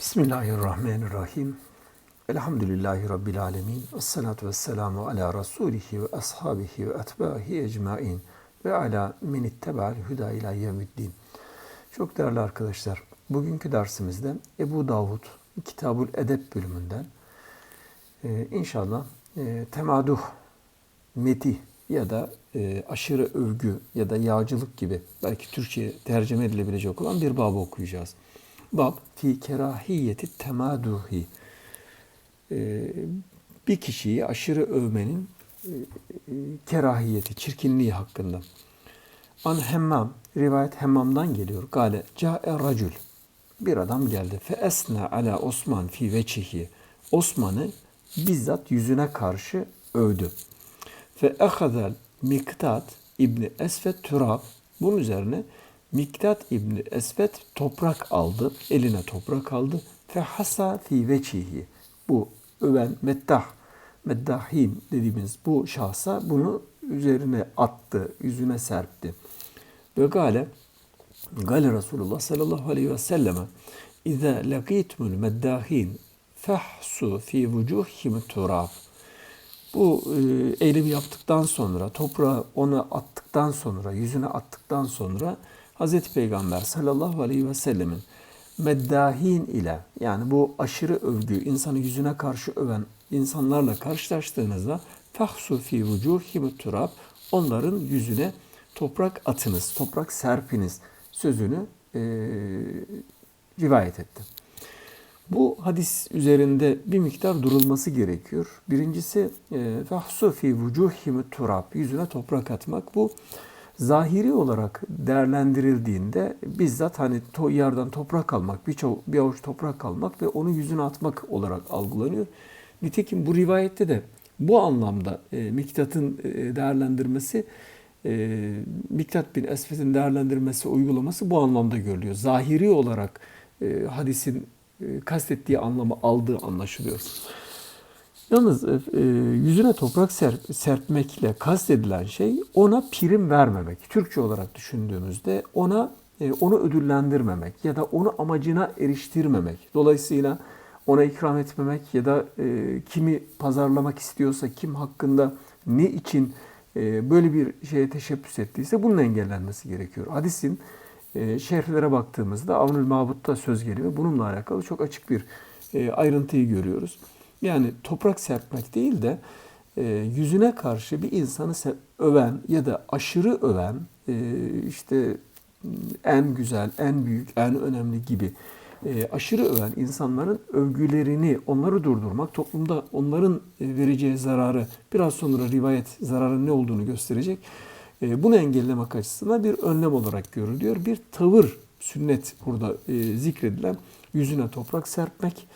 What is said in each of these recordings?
Bismillahirrahmanirrahim. Elhamdülillahi Rabbil alemin. Esselatu vesselamu ala rasulihi ve ashabihi ve etbahi ecmain. Ve ala min itteba'al huda ila yevmiddin. Çok değerli arkadaşlar, bugünkü dersimizde Ebu Davud Kitabul Edep bölümünden e, inşallah e, temaduh, meti ya da e, aşırı övgü ya da yağcılık gibi belki Türkçe tercüme edilebilecek olan bir babı okuyacağız. Bab fi kerahiyeti temaduhi. Ee, bir kişiyi aşırı övmenin e, e, kerahiyeti, çirkinliği hakkında. An Hemmam, rivayet Hemmam'dan geliyor. Gale, ca'e racül. Bir adam geldi. Fe esna ala Osman fi veçihi. Osman'ı bizzat yüzüne karşı övdü. Fe ehazel miktat İbni Esfet Türab. Bunun üzerine Miktat İbni Esvet toprak aldı, eline toprak aldı. Fe hasa fi veçihi. Bu öven meddah, meddahim dediğimiz bu şahsa bunu üzerine attı, yüzüne serpti. Ve gale, gale Resulullah sallallahu aleyhi ve selleme İza laqitumul meddahin fahsu fi vucuhim turab. Bu e, eylemi yaptıktan sonra, toprağı ona attıktan sonra, yüzüne attıktan sonra Hazreti Peygamber sallallahu aleyhi ve sellemin meddahin ile yani bu aşırı övgü, insanı yüzüne karşı öven insanlarla karşılaştığınızda fahsu fi vucuhim turab onların yüzüne toprak atınız, toprak serpiniz sözünü e, rivayet etti. Bu hadis üzerinde bir miktar durulması gerekiyor. Birincisi fahsu fi vucuhim turab yüzüne toprak atmak bu zahiri olarak değerlendirildiğinde bizzat hani to, yerden toprak almak, bir, bir avuç toprak almak ve onu yüzüne atmak olarak algılanıyor. Nitekim bu rivayette de bu anlamda e, Miktat'ın e, değerlendirmesi, e, Miktat bin Esfet'in değerlendirmesi, uygulaması bu anlamda görülüyor. Zahiri olarak e, hadisin e, kastettiği anlamı aldığı anlaşılıyor. Yalnız e, e, yüzüne toprak serp, serpmekle kastedilen şey ona prim vermemek. Türkçe olarak düşündüğümüzde ona e, onu ödüllendirmemek ya da onu amacına eriştirmemek. Dolayısıyla ona ikram etmemek ya da e, kimi pazarlamak istiyorsa, kim hakkında ne için e, böyle bir şeye teşebbüs ettiyse bunun engellenmesi gerekiyor. Hadisin e, şerhlere baktığımızda Avnül Mabut'ta söz geliyor. Bununla alakalı çok açık bir e, ayrıntıyı görüyoruz. Yani toprak serpmek değil de e, yüzüne karşı bir insanı öven ya da aşırı öven e, işte en güzel, en büyük, en önemli gibi e, aşırı öven insanların övgülerini, onları durdurmak, toplumda onların e, vereceği zararı, biraz sonra rivayet zararın ne olduğunu gösterecek. E, bunu engellemek açısından bir önlem olarak görülüyor. Bir tavır, sünnet burada e, zikredilen yüzüne toprak serpmek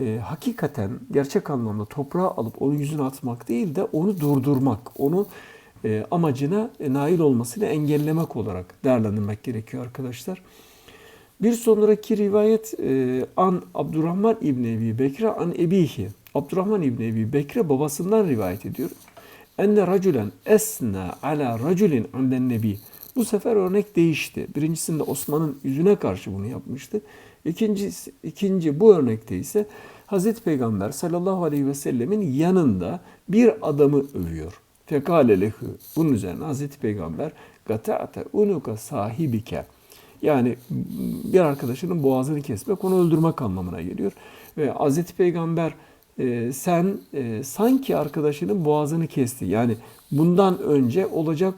e, hakikaten gerçek anlamda toprağı alıp onun yüzüne atmak değil de onu durdurmak, onu e, amacına e, nail olmasını engellemek olarak değerlendirmek gerekiyor arkadaşlar. Bir sonraki rivayet e, an Abdurrahman İbni Ebi Bekre an Ebihi. Abdurrahman İbni Ebi Bekre babasından rivayet ediyor. Enne racülen esna ala racülin anden nebi. Bu sefer örnek değişti. Birincisinde Osman'ın yüzüne karşı bunu yapmıştı. İkinci, ikinci bu örnekte ise Hazreti Peygamber sallallahu aleyhi ve sellemin yanında bir adamı övüyor. Fekale lehu. Bunun üzerine Hazreti Peygamber gata'ate unuka sahibike. Yani bir arkadaşının boğazını kesmek, onu öldürmek anlamına geliyor. Ve Hazreti Peygamber e, sen e, sanki arkadaşının boğazını kesti. Yani bundan önce olacak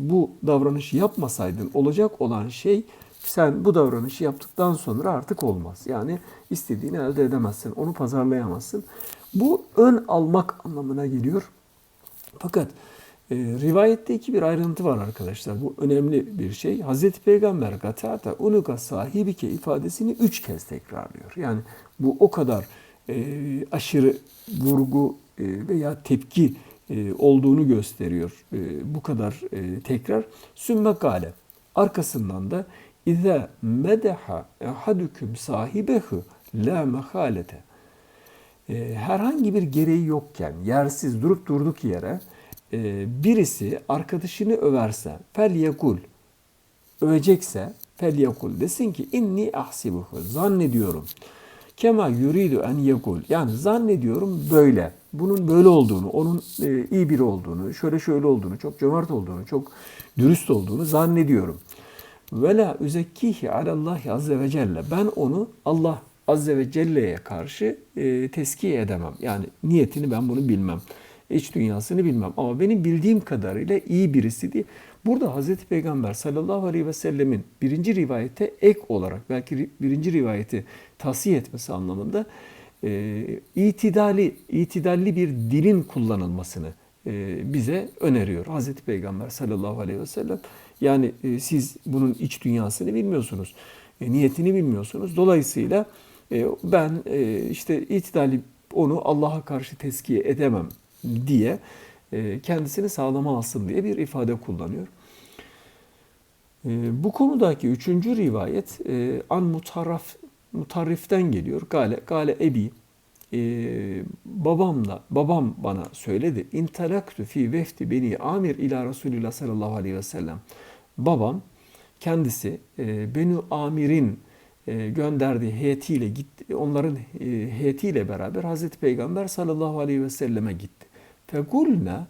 bu davranışı yapmasaydın olacak olan şey sen bu davranışı yaptıktan sonra artık olmaz. Yani istediğini elde edemezsin, onu pazarlayamazsın. Bu ön almak anlamına geliyor. Fakat e, rivayette iki bir ayrıntı var arkadaşlar. Bu önemli bir şey. Hazreti Peygamber gatata unuka sahibike ifadesini üç kez tekrarlıyor. Yani bu o kadar e, aşırı vurgu e, veya tepki e, olduğunu gösteriyor. E, bu kadar e, tekrar. Sümme gale. Arkasından da İza medeha ehadüküm sahibehu la mehalete. Herhangi bir gereği yokken yersiz durup durduk yere e, birisi arkadaşını överse fel yekul övecekse fel yekul desin ki inni ahsibuhu zannediyorum Kema yuridu en yekul. Yani zannediyorum böyle. Bunun böyle olduğunu, onun e, iyi biri olduğunu, şöyle şöyle olduğunu, çok cömert olduğunu, çok dürüst olduğunu zannediyorum. Ve la üzekkihi alallahi azze ve celle. Ben onu Allah azze ve celle'ye karşı e, teskiye edemem. Yani niyetini ben bunu bilmem. İç dünyasını bilmem. Ama benim bildiğim kadarıyla iyi birisi değil. Burada Hazreti Peygamber sallallahu aleyhi ve sellemin birinci rivayete ek olarak belki birinci rivayeti tavsiye etmesi anlamında e, itidali, itidalli bir dilin kullanılmasını bize öneriyor. Hazreti Peygamber sallallahu aleyhi ve sellem yani e, siz bunun iç dünyasını bilmiyorsunuz. E, niyetini bilmiyorsunuz. Dolayısıyla e, ben e, işte itidali onu Allah'a karşı teskiye edemem diye e, kendisini sağlama alsın diye bir ifade kullanıyor. E, bu konudaki üçüncü rivayet e, an mutarraf mutarriften geliyor. Gale, gale ebi babamla babam bana söyledi. İntelaktu fi vefti beni amir ila Resulullah sallallahu aleyhi ve sellem. Babam kendisi Beni Amir'in gönderdiği heyetiyle gitti. Onların heyetiyle beraber Hazreti Peygamber sallallahu aleyhi ve selleme gitti. Fekulna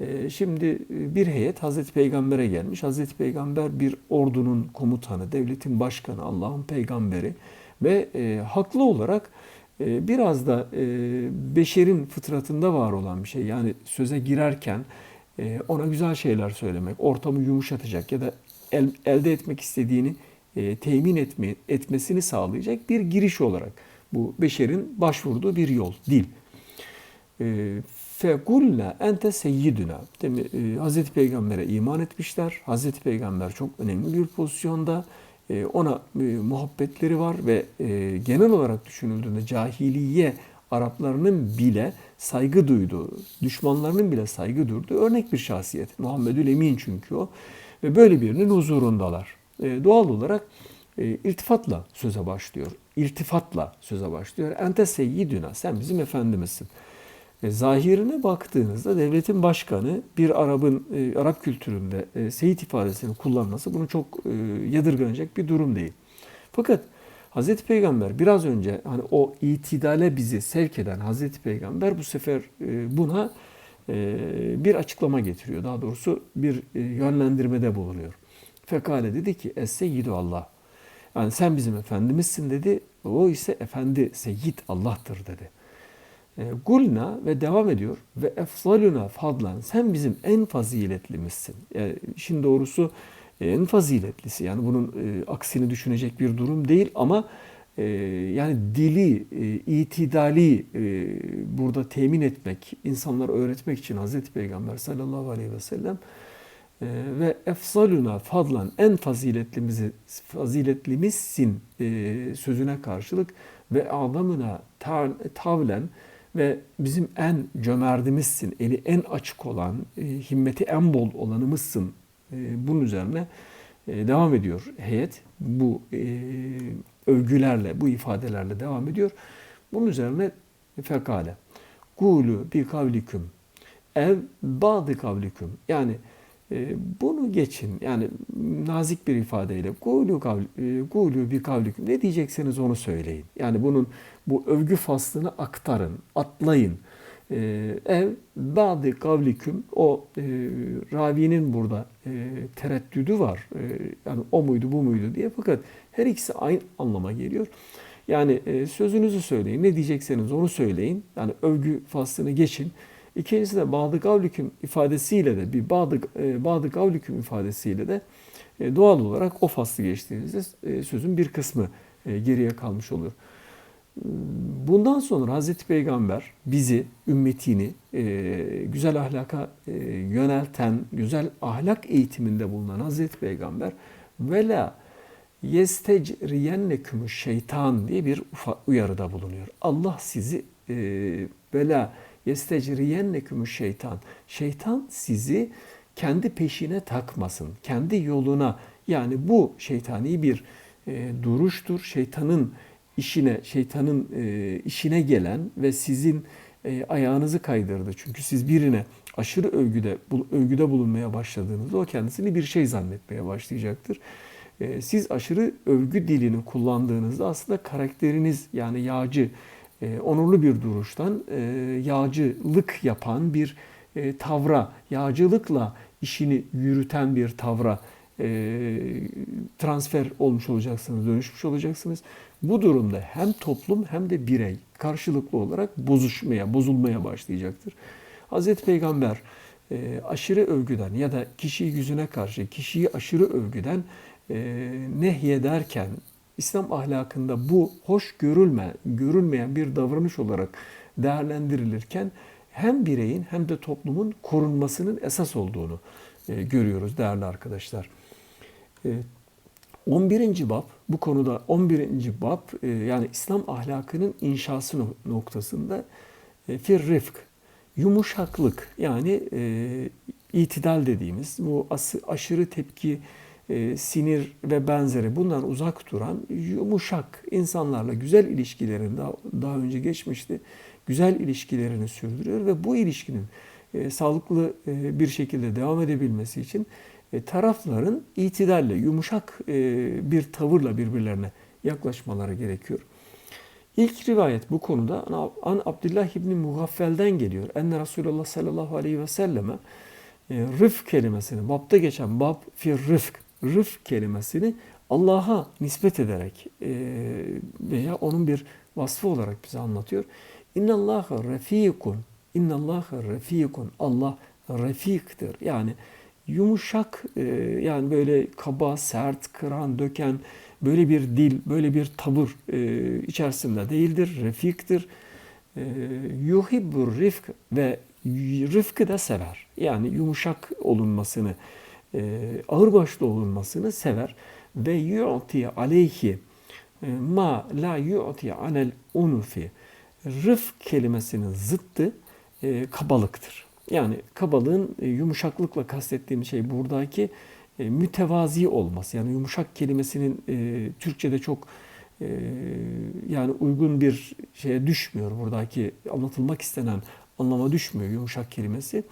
e, şimdi e, bir heyet Hazreti Peygamber'e gelmiş. Hazreti Peygamber bir ordunun komutanı, devletin başkanı, Allah'ın peygamberi ve e, haklı olarak e, biraz da e, beşerin fıtratında var olan bir şey. Yani söze girerken e, ona güzel şeyler söylemek, ortamı yumuşatacak ya da el, elde etmek istediğini e, temin etme, etmesini sağlayacak bir giriş olarak bu beşerin başvurduğu bir yol, dil. E, Fekulna ente seyyiduna. Demek, e, Hazreti Peygamber'e iman etmişler. Hazreti Peygamber çok önemli bir pozisyonda. E, ona e, muhabbetleri var ve e, genel olarak düşünüldüğünde cahiliye Araplarının bile saygı duyduğu, düşmanlarının bile saygı duyduğu örnek bir şahsiyet. Muhammedül Emin çünkü o. Ve böyle birinin huzurundalar. E, doğal olarak e, iltifatla söze başlıyor. İltifatla söze başlıyor. Ente seyyiduna, sen bizim efendimizsin. E, zahirine baktığınızda devletin başkanı bir Arap'ın e, Arap kültüründe e, seyit ifadesini kullanması bunu çok yadırganacak bir durum değil. Fakat Hazreti Peygamber biraz önce hani o itidale bizi sevk eden Hazreti Peygamber bu sefer buna bir açıklama getiriyor. Daha doğrusu bir e, yönlendirmede bulunuyor. Fekale dedi ki Es-Seyyidu Allah. Yani sen bizim efendimizsin dedi. O ise efendi seyyid Allah'tır dedi. E, Gulna ve devam ediyor ve efzaluna fadlan sen bizim en faziletlimizsin. Yani e, işin doğrusu e, en faziletlisi yani bunun e, aksini düşünecek bir durum değil ama e, yani dili, itidali burada temin etmek, insanlara öğretmek için Hazreti Peygamber sallallahu aleyhi ve sellem ve efzaluna fadlan en faziletlimizi faziletlimizsin sözüne karşılık ve adamına tavlen ve bizim en cömertimizsin, eli en açık olan, e, himmeti en bol olanımızsın. E, bunun üzerine e, devam ediyor heyet. Bu e, övgülerle, bu ifadelerle devam ediyor. Bunun üzerine fekale. Kulu bi kavliküm ev bazı kavliküm. Yani bunu geçin. Yani nazik bir ifadeyle kulu kulu bir kavliküm. Ne diyecekseniz onu söyleyin. Yani bunun bu övgü faslını aktarın, atlayın. E, ev bazı kavliküm o e, ravinin burada e, tereddüdü var. E, yani o muydu bu muydu diye fakat her ikisi aynı anlama geliyor. Yani e, sözünüzü söyleyin. Ne diyecekseniz onu söyleyin. Yani övgü faslını geçin. İkincisi de bağdı gavlüküm ifadesiyle de bir bağdı, e, bağdı gavlüküm ifadesiyle de e, doğal olarak o faslı geçtiğinizde e, sözün bir kısmı geriye kalmış oluyor. Bundan sonra Hazreti Peygamber bizi, ümmetini güzel ahlaka yönelten, güzel ahlak eğitiminde bulunan Hazreti Peygamber ve la yestecriyennekümü şeytan diye bir uyarıda bulunuyor. Allah sizi e, ve la yestecriyennekümü şeytan. Şeytan sizi kendi peşine takmasın, kendi yoluna yani bu şeytani bir e, duruştur. Şeytanın işine, şeytanın e, işine gelen ve sizin e, ayağınızı kaydırdı. Çünkü siz birine aşırı övgüde övgüde bulunmaya başladığınızda o kendisini bir şey zannetmeye başlayacaktır. e, siz aşırı övgü dilini kullandığınızda aslında karakteriniz yani yağcı, e, onurlu bir duruştan e, yağcılık yapan bir e, tavra, yağcılıkla işini yürüten bir tavra e, transfer olmuş olacaksınız, dönüşmüş olacaksınız. Bu durumda hem toplum hem de birey karşılıklı olarak bozuşmaya, bozulmaya başlayacaktır. Hazreti Peygamber e, aşırı övgüden ya da kişiyi yüzüne karşı kişiyi aşırı övgüden e, nehyederken İslam ahlakında bu hoş görülme, görülmeyen bir davranış olarak değerlendirilirken hem bireyin hem de toplumun korunmasının esas olduğunu e, görüyoruz değerli arkadaşlar. E, 11. bab bu konuda 11. bab e, yani İslam ahlakının inşası noktasında e, fir rifk yumuşaklık yani e, itidal dediğimiz bu aşırı tepki, e, sinir ve benzeri bundan uzak duran yumuşak insanlarla güzel ilişkilerini daha, daha önce geçmişti. Güzel ilişkilerini sürdürüyor ve bu ilişkinin e, sağlıklı e, bir şekilde devam edebilmesi için e, tarafların itidalle, yumuşak e, bir tavırla birbirlerine yaklaşmaları gerekiyor. İlk rivayet bu konuda An Abdullah İbni Mugaffel'den geliyor. Enne Resulullah sallallahu aleyhi ve selleme e, rıfk kelimesini, babda geçen bab fi rıfk, rıfk kelimesini Allah'a nispet ederek e, veya onun bir vasfı olarak bize anlatıyor. İnnallâhe refîkun, innallâhe refîkun, Allah refiktir. Yani yumuşak, e, yani böyle kaba, sert, kıran, döken, böyle bir dil, böyle bir tavır e, içerisinde değildir, refiktir. E, yuhibbur rifk ve rıfkı da sever. Yani yumuşak olunmasını, ağırbaşlı olunmasını sever. Ve yu'ti aleyhi e, ma la yu'ti alel unufi. Rıfk kelimesinin zıttı e, kabalıktır. Yani kabalığın e, yumuşaklıkla kastettiğim şey buradaki e, mütevazi olması. Yani yumuşak kelimesinin e, Türkçe'de çok e, yani uygun bir şeye düşmüyor. Buradaki anlatılmak istenen anlama düşmüyor yumuşak kelimesi.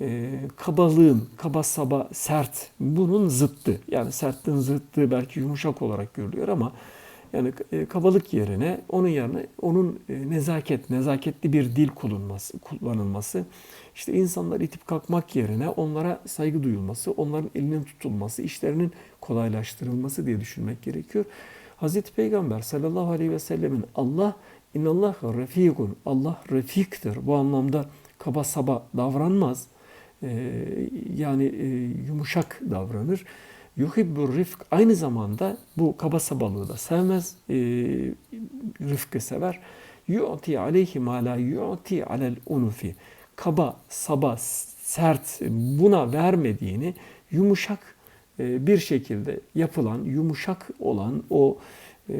E, kabalığın, kaba saba, sert bunun zıttı. Yani sertliğin zıttı belki yumuşak olarak görülüyor ama yani e, kabalık yerine onun yerine onun e, nezaket, nezaketli bir dil kullanılması, kullanılması işte insanlar itip kalkmak yerine onlara saygı duyulması, onların elinin tutulması, işlerinin kolaylaştırılması diye düşünmek gerekiyor. Hazreti Peygamber sallallahu aleyhi ve sellemin Allah innallah refikun Allah refiktir. Bu anlamda kaba saba davranmaz. Ee, yani e, yumuşak davranır. Yuhibbur rifk aynı zamanda bu kaba sabalığı da sevmez. E, rıfkı sever. Yu'ti aleyhi ma la yu'ti alel unufi kaba, saba, sert buna vermediğini yumuşak e, bir şekilde yapılan, yumuşak olan o e,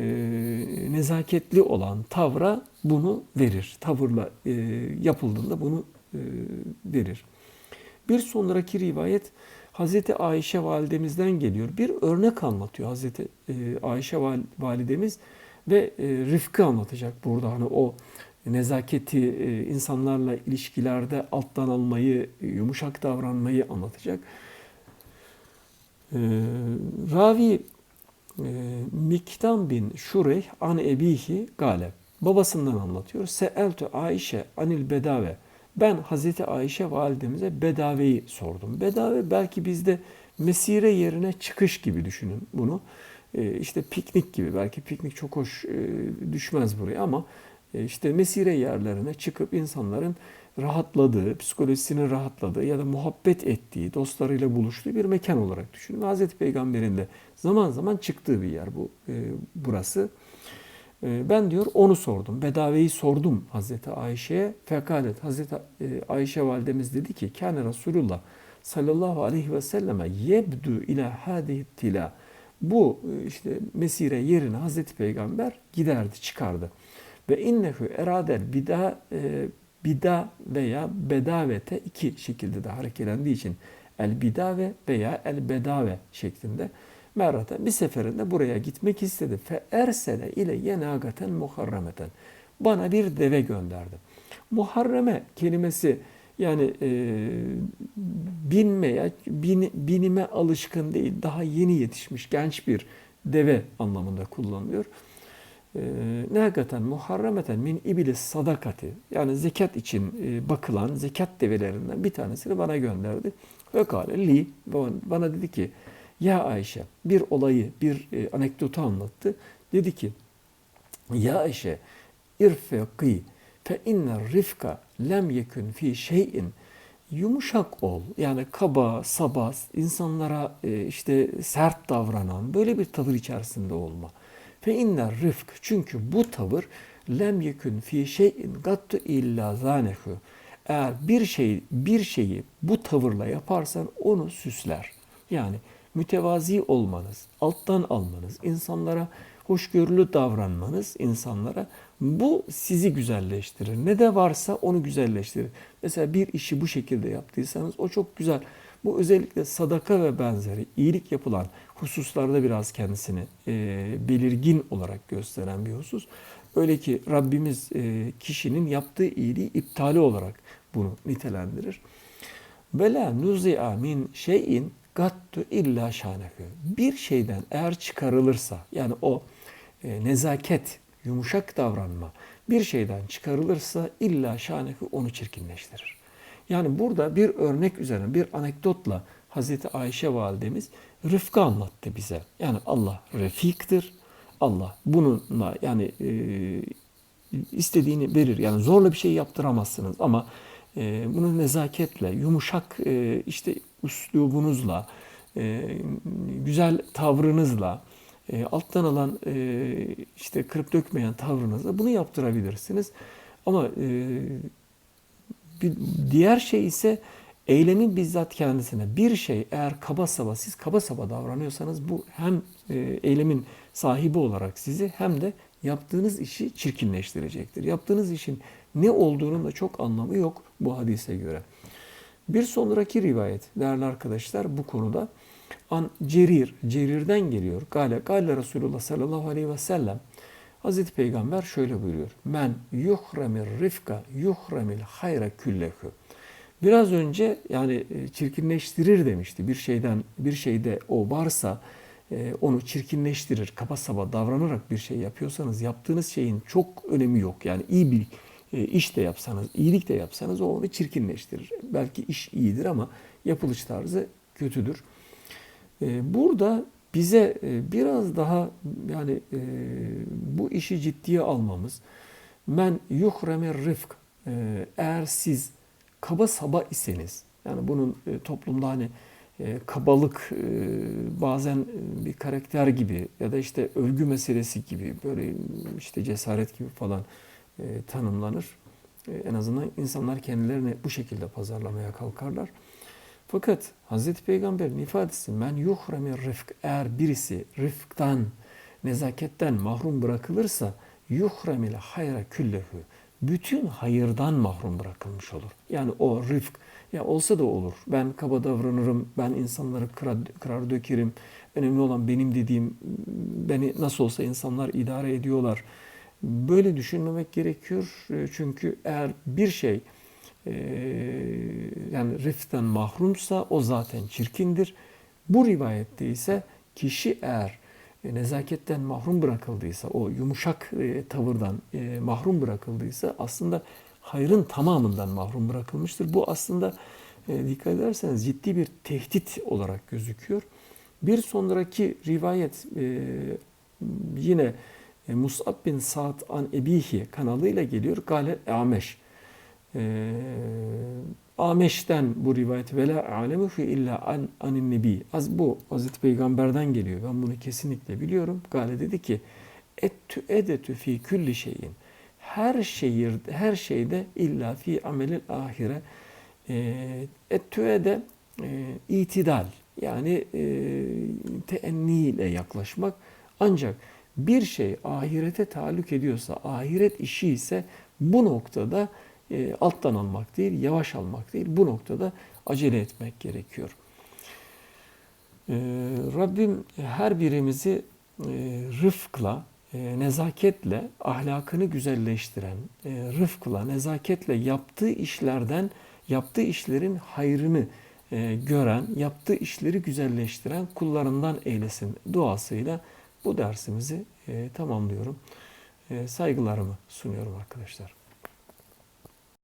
nezaketli olan tavra bunu verir. Tavırla e, yapıldığında bunu verir. Bir sonraki rivayet Hazreti Ayşe validemizden geliyor. Bir örnek anlatıyor Hazreti Ayşe validemiz ve Rıfkı anlatacak burada. Hani o nezaketi, e, insanlarla ilişkilerde alttan almayı, yumuşak davranmayı anlatacak. E, ravi e, Miktam bin Şureyh an ebihi galeb. Babasından anlatıyor. Seeltu Ayşe anil bedave. Ben Hazreti Ayşe validemize bedaveyi sordum. Bedave belki bizde mesire yerine çıkış gibi düşünün bunu. İşte piknik gibi belki piknik çok hoş düşmez buraya ama e, işte mesire yerlerine çıkıp insanların rahatladığı, psikolojisinin rahatladığı ya da muhabbet ettiği, dostlarıyla buluştuğu bir mekan olarak düşünün. Hazreti Peygamber'in de zaman zaman çıktığı bir yer bu e, burası. E, ben diyor onu sordum. Bedaveyi sordum Hazreti Ayşe'ye. Fekalet Hazreti Ayşe validemiz dedi ki Kâne Resulullah sallallahu aleyhi ve selleme yebdu ila hadihi tila. Bu işte mesire yerine Hazreti Peygamber giderdi, çıkardı. Ve innehu eradel bida e, bida veya bedavete iki şekilde de hareketlendiği için el bidave veya el bedave şeklinde merraten bir seferinde buraya gitmek istedi. Fe ersele ile yenagaten muharremeten. Bana bir deve gönderdi. Muharreme kelimesi Yani e, binmeye, bin, binime alışkın değil, daha yeni yetişmiş genç bir deve anlamında kullanılıyor. E, muharremeten min ibilis sadakati yani zekat için e, bakılan zekat develerinden bir tanesini bana gönderdi. Ve kâle li bana dedi ki ya Ayşe bir olayı bir e, anekdotu anlattı. Dedi ki ya Ayşe irfeki fe inne rifka lem yekun fi şeyin yumuşak ol. Yani kaba, saba, insanlara e, işte sert davranan böyle bir tavır içerisinde olma. Fe inne rifk çünkü bu tavır lem yekun fi şeyin gattu illa zanehu. Eğer bir şey bir şeyi bu tavırla yaparsan onu süsler. Yani mütevazi olmanız, alttan almanız, insanlara hoşgörülü davranmanız insanlara bu sizi güzelleştirir. Ne de varsa onu güzelleştirir. Mesela bir işi bu şekilde yaptıysanız o çok güzel. Bu özellikle sadaka ve benzeri iyilik yapılan hususlarda biraz kendisini e, belirgin olarak gösteren bir husus. Öyle ki Rabbimiz e, kişinin yaptığı iyiliği iptali olarak bunu nitelendirir. Vela nuzi'a min şeyin gattu illa şanehu. Bir şeyden eğer çıkarılırsa yani o e, nezaket, yumuşak davranma bir şeyden çıkarılırsa illa şanehu onu çirkinleştirir. Yani burada bir örnek üzerine bir anekdotla Hazreti Ayşe validemiz rıfkı anlattı bize. Yani Allah refiktir. Allah bununla yani e, istediğini verir. Yani zorla bir şey yaptıramazsınız ama bunu nezaketle, yumuşak e, işte üslubunuzla, e, güzel tavrınızla, e, alttan alan işte kırıp dökmeyen tavrınızla bunu yaptırabilirsiniz. Ama bir diğer şey ise eylemin bizzat kendisine. Bir şey eğer kaba saba, siz kaba saba davranıyorsanız bu hem eylemin sahibi olarak sizi hem de yaptığınız işi çirkinleştirecektir. Yaptığınız işin ne olduğunun da çok anlamı yok bu hadise göre. Bir sonraki rivayet değerli arkadaşlar bu konuda an Cerir, Cerir'den geliyor. Gale, Gale Resulullah sallallahu aleyhi ve sellem Hazreti Peygamber şöyle buyuruyor. Men yuhremir rifka yuhremil hayra küllehu. Biraz önce yani e, çirkinleştirir demişti. Bir şeyden bir şeyde o varsa e, onu çirkinleştirir. Kaba saba davranarak bir şey yapıyorsanız yaptığınız şeyin çok önemi yok. Yani iyi bir iş de yapsanız, iyilik de yapsanız o onu çirkinleştirir. Belki iş iyidir ama yapılış tarzı kötüdür. Burada bize biraz daha yani bu işi ciddiye almamız men yuhremir rıfk eğer siz kaba saba iseniz yani bunun toplumda hani kabalık bazen bir karakter gibi ya da işte övgü meselesi gibi böyle işte cesaret gibi falan tanımlanır. En azından insanlar kendilerini bu şekilde pazarlamaya kalkarlar. Fakat Hz. Peygamber'in ifadesi men yuhremi rıfk eğer birisi rıfktan, nezaketten mahrum bırakılırsa yuhremil hayra küllehu bütün hayırdan mahrum bırakılmış olur. Yani o rıfk ya olsa da olur. Ben kaba davranırım, ben insanları kırar, kırar dökerim. Önemli olan benim dediğim, beni nasıl olsa insanlar idare ediyorlar. Böyle düşünmemek gerekiyor. Çünkü eğer bir şey ee, yani riften mahrumsa o zaten çirkindir. Bu rivayette ise kişi eğer e, nezaketten mahrum bırakıldıysa, o yumuşak e, tavırdan e, mahrum bırakıldıysa aslında hayrın tamamından mahrum bırakılmıştır. Bu aslında dikkat ederseniz ciddi bir tehdit olarak gözüküyor. Bir sonraki rivayet yine Mus'ab bin Sa'd an Ebihi kanalıyla geliyor. Gale Ameş. Ee, Ameş'ten bu rivayet ve la alemuhu illa an anin nebi. Az bu Hazreti Peygamber'den geliyor. Ben bunu kesinlikle biliyorum. Gale dedi ki ettü edetü fi külli şeyin. Her şehir her şeyde illa fi amelil ahire ee, ettü ede e, itidal yani e, teenni ile yaklaşmak ancak bir şey ahirete taluk ediyorsa, ahiret işi ise bu noktada e, alttan almak değil, yavaş almak değil. Bu noktada acele etmek gerekiyor. E, Rabbim her birimizi e, rıfkla, e, nezaketle, ahlakını güzelleştiren, e, rıfkla, nezaketle yaptığı işlerden yaptığı işlerin hayrını e, gören, yaptığı işleri güzelleştiren kullarından eylesin duasıyla bu dersimizi tamamlıyorum. Saygılarımı sunuyorum arkadaşlar.